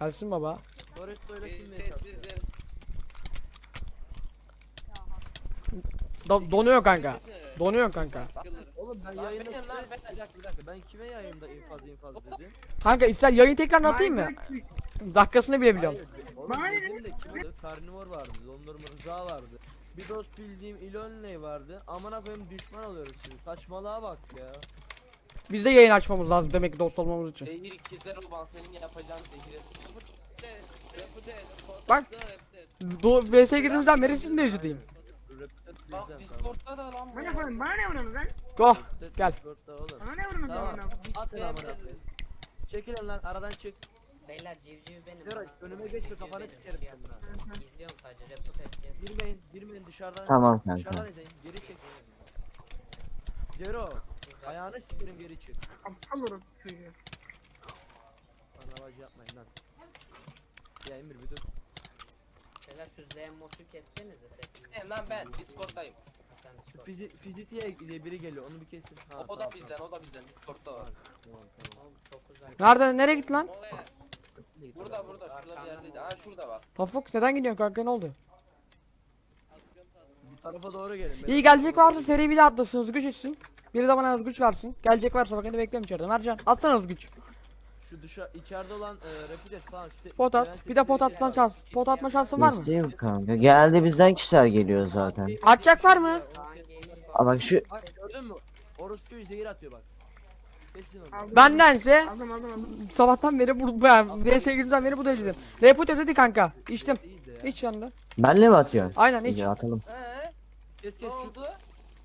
Gelsin baba. İle Ee, kim? Sessizim. Do- donuyor kanka. Donuyor kanka. Oğlum ben Lan yayında benim lan, bir dakika bir dakika ben kime yayında infaz infaz dedim? Kanka ister yayın tekrar atayım mı? Dakikasını bile biliyorum. Hayır, Oğlum dedim de kim vardı? Karnivor vardı, dondurma Rıza vardı. Bir dost bildiğim Ilonley vardı. Amına koyayım düşman oluyoruz şimdi. Saçmalığa bak ya. Biz de yayın açmamız lazım demek ki dost olmamız için. Zehir ikizler olan senin yapacağın zehire. Bak. Do VS girdiğimizden beri sizin de izlediğim. Bak Discord'da da lan bu. Bana koyun bana ne vuruyorsunuz lan? Go. gel. Bana ne vuruyorsunuz Tamam. amına? Atın amına koyayım. Çekilin lan aradan çık. Beyler civciv benim. Bana- önüme bana geçme, civciv kafanı benim. sikerim yapma. İzliyorum sadece report edeceğiz. Girmeyin, girmeyin dışarıdan. Tamam kanka. Dışarıdan izleyin, geri çek. Cero, ayağını sikerim geri çık. Aptal orası çocuğu. Bana bacı yapmayın lan. Ya Emir bir dur. Beyler şu Z motu kessenize setini. Benim lan ben Discord'dayım. Sen fizi fizitiye diye biri geliyor, onu bir kesin. Ha, O da tamam, bizden, o da bizden. Discord'da var. Tamam, tamam. Oğlum çok uzak. Nerede nereye gitti lan? Oraya. Git Burada burada şurada bir yerdeydi. Ha şurada bak. Tafuk neden gidiyorsun kanka ne oldu? Bir tarafa doğru gelin. İyi gelecek varsa seri bir de atlasın hızgıç etsin. Biri de bana hızgıç versin. Gelecek varsa bakın bekliyorum içeride. Mercan atsana hızgıç. Şu dışa içeride olan e, reputed falan şu te- Pot at. Bir de pot şey atma var. şans. Pot atma şansın var mı? İsteyim kanka. Geldi bizden kişiler geliyor zaten. Atacak var mı? Aa bak şu Bak gördün mü? Orospu'yu zehir atıyor bak. Kesin onu. Aldım, Bendense Aldım aldım aldım. sabahtan beri bu ben VS girdiğimden beri bu da izledim. Reput dedi kanka. İçtim. İyi de ya. İç yanında. benle mi atıyorsun? Aynen iç. İyi atalım. He? Kes kes şu.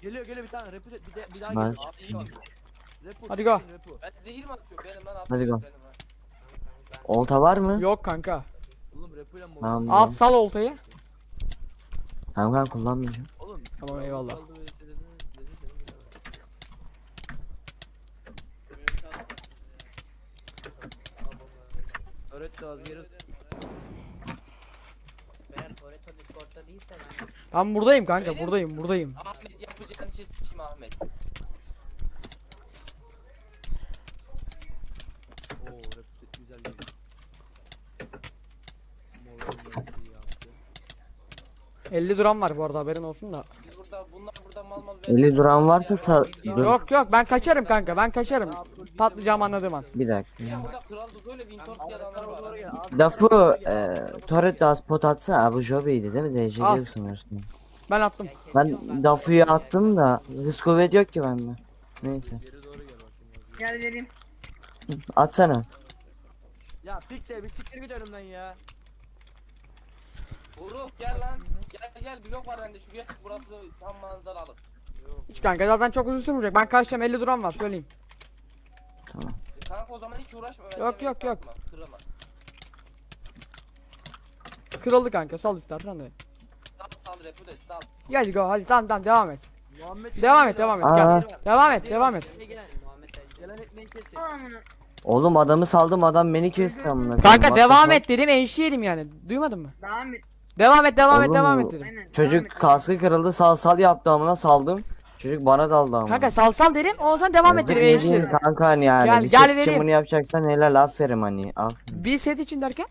Geliyor geliyor bir tane reputed bir, de, bir daha Ben- geliyor. Abi iyi. Repu, Hadi go. repu. Ben zehir mi atıyorum? Benim lan Hadi go. Benim ha. Olta var mı? Yok kanka. Oğlum repuyla mı? Tamam. Al sal oltayı. Tamam kanka kullanmayacağım. Oğlum. Tamam, eyvallah. kaldı ve işte dedin- dedin senin bir tane. Öğret de az geri. Toretto Discord'da değilse ben Ben buradayım kanka Benim- buradayım buradayım. Ahmet yapacağın işe sıçayım Ahmet. Oo güzel yaptı. 50 duran var bu arada haberin olsun da. Biz burada bunlar burada mal mal 50 duran varsa sa- dur. Yok yok ben kaçarım kanka ben kaçarım. Patlayacağım anladığım an. Bir dakika. Ya burada kral böyle Winters diye adamlar Tarafa doğru var. gel. az- e, pot atsa Abu Jobi'ydi değil mi? DC'de Al. yok sanıyorsun. Ben attım. Ben Dafu'yu attım da hız kuvvet yok ki bende. Neyse. Geri doğru gel bakayım. Gel vereyim. Atsana. Ya de bir siktir git önümden ya. Buruk gel lan. Gel gel blok var bende şuraya çık burası tam manzaralı. Hiç kanka zaten çok uzun sürmeyecek. Ben kaçacağım 50 duran var söyleyeyim. E, Kanka o zaman hiç uğraşma. bence Yok, yok, yok. satma, Kırma. Kırıldı kanka sal istersen de. Sal sal reput et sal. Gel go hadi sen tamam devam et. Muhammed Devam et devam et Aa. gel. Devam et devam et. Gelen, Muhammed Ali. gelen ekmeği kesin. Al amına. Oğlum adamı saldım adam beni kesti amına. koyayım. Kanka devam et dedim enşiyelim yani. Duymadın mı? Devam et. Devam et devam et Oğlum devam et dedim. Aynen. Çocuk devam et. kaskı kırıldı sal sal yaptı amına saldım. Çocuk bana daldı amına. Kanka sal sal dedim ondan sonra devam et Ne dedim diyeyim enşiyelim. Kanka hani yani Gel, bir gel set için vereyim. bunu yapacaksan helal aferin hani aferin. Bir set için derken?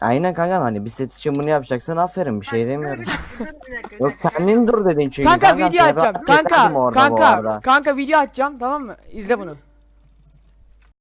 Aynen kanka hani bir set için bunu yapacaksan aferin bir şey demiyorum. Bir dakika, dur, bir dakika, bir Yok dakika. kendin dur dedin çünkü. Kanka video ben keserdim Kanka orada bu kanka arada. kanka video açacağım tamam mı? İzle bunu.